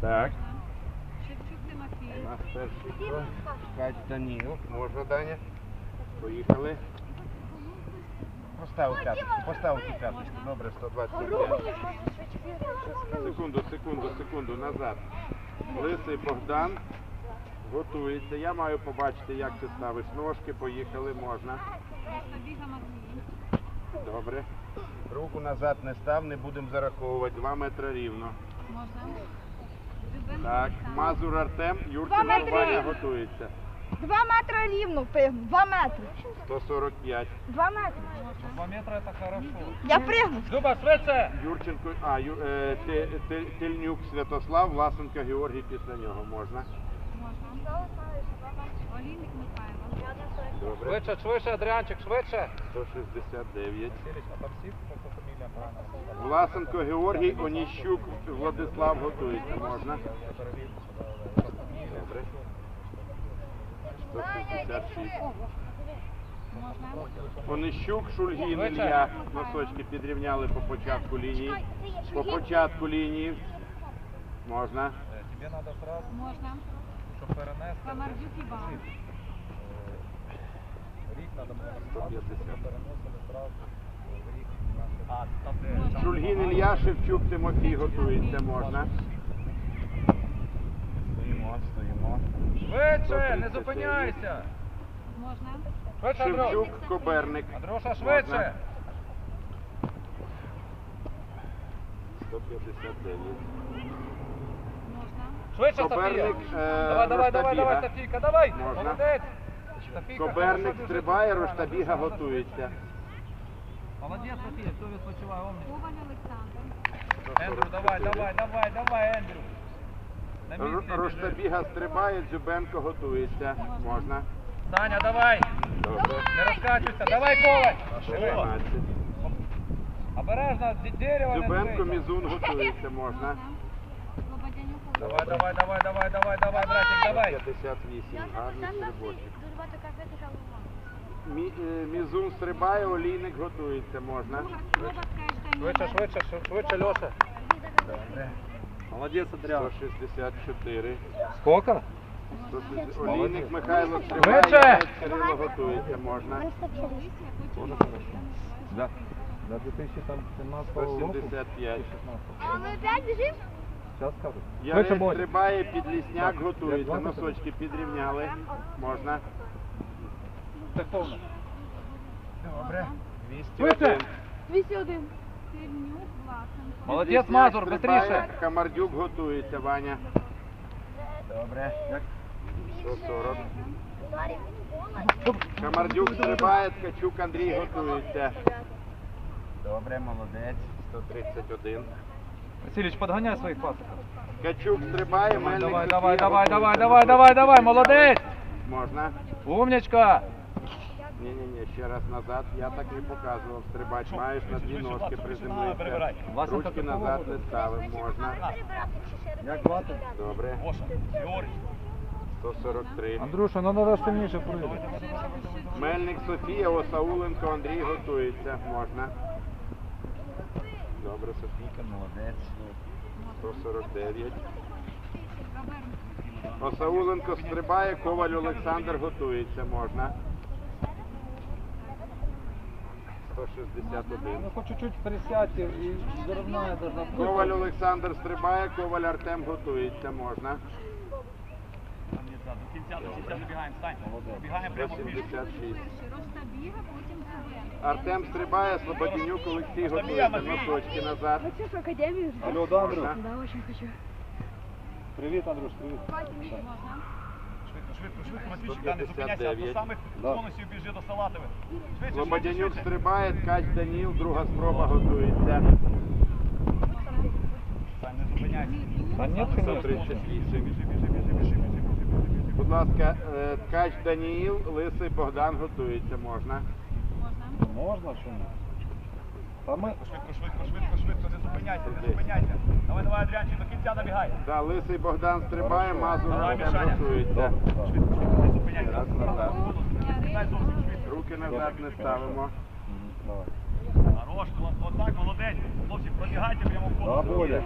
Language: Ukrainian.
Так. Шевчук Тимофій. У нас перший хто? Кать Даніл. Можна, Даня? Поїхали. Постав п'яточку, постав цю п'яточку. Добре, 125. Секунду, секунду, секунду, назад. Лисий Богдан. Готується. Я маю побачити, як ти ставиш ножки. Поїхали, можна. Добре. Руку назад не став, не будемо зараховувати. Два метри рівно. Можна? Так, Мазур Артем, Юрченко метри Ваня готується. Два метри рівно пригну. Два метри. 145. Два метри. Два метра это хорошо. Я пригну. Люба, швидше! Юрченко, а, Ю, е, Те- Те- Тельнюк Святослав, Власенко Георгій після нього можна. Швидше, швидше, Адріанчик, швидше! 169. Сіліч, а там всі, хто фамілія правильно? Власенко Георгій, Оніщук, Владислав готується. Можна. Добре. 166. Онищук, Шульгін. Ілля. Носочки підрівняли по початку лінії. По початку лінії. Можна. Тебе треба сразу, Можна? Щоб перенести. Камардюк Іван. Рік треба було 150. переносили сразу. в Рік. А. Шульгін Ілля, Шевчук, Тимофій готується. Можна. Стоїмо, стоїмо. Швидше, не зупиняйся! Можна? Швидше, Андрюш! Шевчук, Коберник. Андрюша, швидше! 159. Можна? Швидше, Софія! Е, Давай, давай, давай, давай, Софійка, давай! Можна. Молодець! Софійка, Коберник хорошо стрибає, біжить. Роштабіга готується. Молодець, Софія, хто відпочиває, умніч. Коваль Олександр. Ендрю, давай, давай, давай, давай, Ендрю. На Р- місці біжи. Роштабіга стрибає, Дзюбенко готується. Можна. Саня, давай! Добре. Не розкачуйся, давай, Коваль! Диви. 16. Обережно, д- дерево не Дзюбенко. Мізун готується. Можна. Слободянюк Давай, давай, давай, давай, давай, давай, братик, давай. 58. Гарний стрибочок. Мі- е, Мізун стрибає, Олійник готується. Можна. Швидше, швидше, швидше, швидше, Льоша. Молодець, Адріан. 164. Сколько? Олійник Михайло стрибає, Швидше! Ярець Кирило готується. Можна. Да. До 2017 175. А ми опять біжимо? Зараз скажу. Ярець стрибає, підлісняк готується. Носочки підрівняли. Можна. Так повно. Добре. Швидше! 201. Тельнюк Власенко. Молодець, Підлісняк Мазур, стрибає. Камардюк готується, Ваня. Добре. 140. Камардюк стрибає, Ткачук Андрій готується. Добре, молодець. 131. Василич, подганяй своїх пасиків. Ткачук стрибає, Мельник Давай, давай, давай, давай, давай, давай, давай, молодець! Можна? Умничка! Ні-ні-ні, ще раз назад. Я так і показував. Стрибач маєш на дві ножки приземлитися. Ручки назад не ставимо, можна. Як звати? Добре. 143. Андрюша, ну треба сильніше прийти. Мельник Софія, Осауленко, Андрій готується. Можна. Добре, Софійка, молодець. 149. Осауленко стрибає, Коваль Олександр готується. Можна. 161. Ну хоч чуть-чуть присядьте і зрівняє. Коваль Олександр стрибає, Коваль Артем готується. Можна. До кінця, до кінця добігаємо, стань. Добігаємо прямо в більше. 176. Перший потім Артем стрибає, Слободенюк Олексій готується. Носочки назад. Хочу в академію. Алло, да, Андрюш? Да, очень хочу. Привіт, Андрюш, привіт. Можна? Швидко, швидко, швидко, Матвійчик, та не зупиняйся, до самих Да. біжи до Салатових. Слободянюк стрибає, Ткач Даніл, друга спроба готується. Стань, не зупиняйся. Та ні, чи 138. Біжи, біжи, біжи, біжи, біжи, біжи, біжи, біжи. Будь ласка, е, Ткач Даніїл, Лисий Богдан готується. Можна. Можна? Можна чи ні? Та ми... Швидко, швидко, швидко, швидко, не зупиняйся, не зупиняйся. Давай, давай, Адріанчик, до кінця добігай. Да, Лисий Богдан стрибає, Мазур Давай, Мішаня. готується. Швидко, швидко, не зупиняйся. Раз назад. Дай зовсім швидко. Руки назад не ставимо. Давай. Хорош, от- отак, молодець. Хлопці, пробігайте прямо в коло. буде.